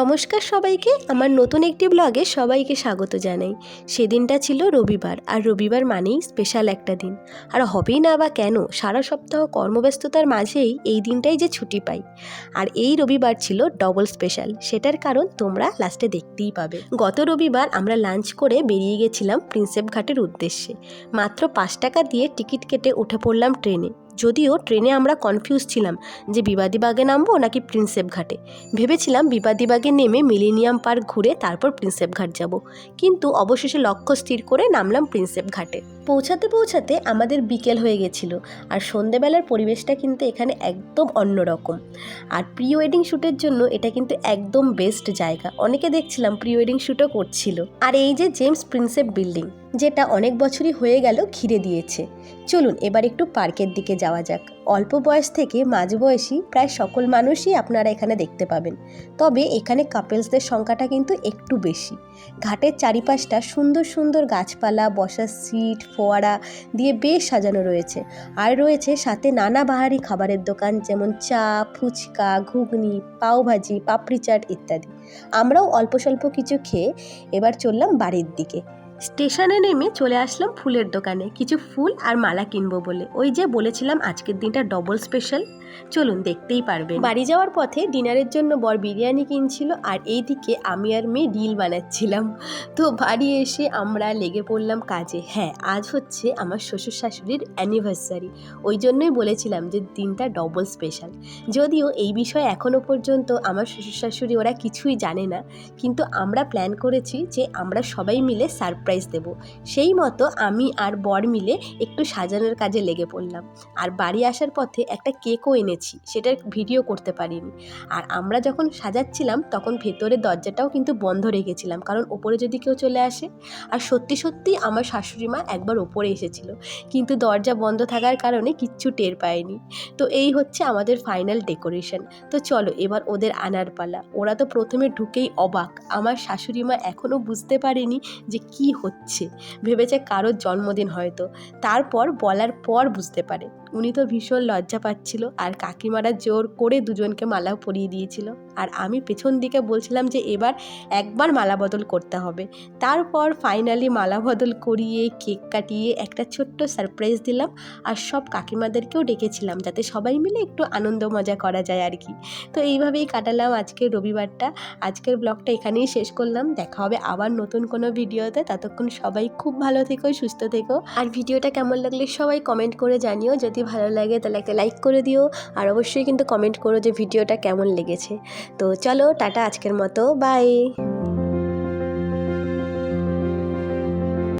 নমস্কার সবাইকে, আমার নতুন একটি ব্লগে সবাইকে স্বাগত জানাই। সেদিনটা ছিল রবিবার, আর রবিবার মানেই স্পেশাল একটা দিন। আর হবেই না বা কেন, সারা সপ্তাহ কর্মব্যস্ততার মাঝেই এই দিনটাই যে ছুটি পাই। আর এই রবিবার ছিল ডবল স্পেশাল সেটার কারণ তোমরা লাস্টে দেখতেই পাবে। গত রবিবার আমরা লাঞ্চ করে বেরিয়ে গেছিলাম প্রিন্সেপ ঘাটের উদ্দেশ্যে। মাত্র পাঁচ টাকা দিয়ে টিকিট কেটে উঠে পড়লাম ট্রেনে যদিও ট্রেনে আমরা কনফিউজ ছিলাম যে বিবাদীবাগে নামবো নাকি প্রিন্সেপ ঘাটে। ভেবেছিলাম বিবাদীবাগে নেমে মিলেনিয়াম পার্ক ঘুরে তারপর প্রিন্সেপ ঘাট যাব। কিন্তু অবশেষে লক্ষ্য স্থির করে নামলাম প্রিন্সেপ ঘাটে। পৌঁছাতে পৌঁছাতে আমাদের বিকেল হয়ে গেছিল আর সন্ধেবেলার পরিবেশটা কিন্তু এখানে একদম অন্যরকম আর প্রি ওয়েডিং শ্যুটের জন্য এটা কিন্তু একদম বেস্ট জায়গা। অনেকে দেখছিলাম প্রি ওয়েডিং শ্যুটও করছিল। আর এই যে জেমস প্রিন্সেপ বিল্ডিং, যেটা অনেক বছরই হয়ে গেল ঘিরে দিয়েছে। চলুন এবার একটু পার্কের দিকে যাওয়া যাক। অল্প বয়স থেকে মাঝবয়সী প্রায় সকল মানুষই আপনারা এখানে দেখতে পাবেন। তবে এখানে কাপেলসদের সংখ্যাটা কিন্তু একটু বেশি। ঘাটের চারিপাশটা সুন্দর সুন্দর গাছপালা, বসার সিট, ফোয়ারা দিয়ে বেশ সাজানো রয়েছে। আর রয়েছে সাথে নানা বাহারি খাবারের দোকান যেমন চা, ফুচকা, ঘুগনি, পাওভাজি, পাপড়ি চাট ইত্যাদি। আমরাও অল্প স্বল্প কিছু খেয়ে এবার চললাম বাড়ির দিকে। স্টেশনে নেমে চলে আসলাম ফুলের দোকানে। কিছু ফুল আর মালা কিনবো বলে। ওই যে বলেছিলাম আজকের দিনটা ডবল স্পেশাল চলুন দেখতেই পারবেন। বাড়ি যাওয়ার পথে ডিনারের জন্য বর বিরিয়ানি কিনছিল আর এইদিকে আমি আর মেয়ে ডিল বানাচ্ছিলাম। তো বাড়ি এসে আমরা লেগে পড়লাম কাজে। হ্যাঁ আজ হচ্ছে আমার শ্বশুর শাশুড়ির অ্যানিভার্সারি ওই জন্যই বলেছিলাম যে দিনটা ডবল স্পেশাল যদিও এই বিষয়ে এখনও পর্যন্ত আমার শ্বশুর শাশুড়ি ওরা কিছুই জানে না। কিন্তু আমরা প্ল্যান করেছি যে আমরা সবাই মিলে সারপ্রাইজ দেব। সেই মতো আমি আর বর মিলে একটু সাজানোর কাজে লেগে পড়লাম। আর বাড়ি আসার পথে একটা কেকও এনেছি, সেটার ভিডিও করতে পারিনি। আর আমরা যখন সাজাচ্ছিলাম, তখন ভেতরের দরজাটাও কিন্তু বন্ধ রেখেছিলাম, কারণ ওপরে যদি কেউ চলে আসে। আর সত্যি সত্যি আমার শাশুড়ি মা একবার ওপরে এসেছিল, কিন্তু দরজা বন্ধ থাকার কারণে কিচ্ছু টের পায়নি। তো এই হচ্ছে আমাদের ফাইনাল ডেকোরেশন তো চলো, এবার ওদের আনার পালা ওরা তো প্রথমে ঢুকেই অবাক। আমার শাশুড়ি মা এখনও বুঝতে পারেনি যে কি হচ্ছে। ভেবেছে কারোর জন্মদিন হয়তো। তারপর বলার পর বুঝতে পারে। উনি তো ভীষণ লজ্জা পাচ্ছিল আর কাকিমারা জোর করে দুজনকে মালা পরিয়ে দিয়েছিল। আর আমি পেছন দিকে বলছিলাম যে এবার একবার মালা বদল করতে হবে। তারপর ফাইনালি মালা বদল করিয়ে কেক কাটিয়ে একটা ছোট্ট সারপ্রাইজ দিলাম আর সব কাকিমাদেরকেও ডেকেছিলাম যাতে সবাই মিলে একটু আনন্দ মজা করা যায় আর কি। তো এইভাবেই কাটালাম আজকের রবিবারটা। আজকের ব্লগটা এখানেই শেষ করলাম। দেখা হবে আবার নতুন কোনো ভিডিওতে। ততক্ষণ সবাই খুব ভালো থেকো, সুস্থ থেকো। আর ভিডিওটা কেমন লাগলে সবাই কমেন্ট করে জানিও। যদি ভালো লাগে তাহলে একটা লাইক করে দিও। আর অবশ্যই কিন্তু কমেন্ট করো যে ভিডিওটা কেমন লেগেছে। তো চলো, টাটা আজকের মতো বাই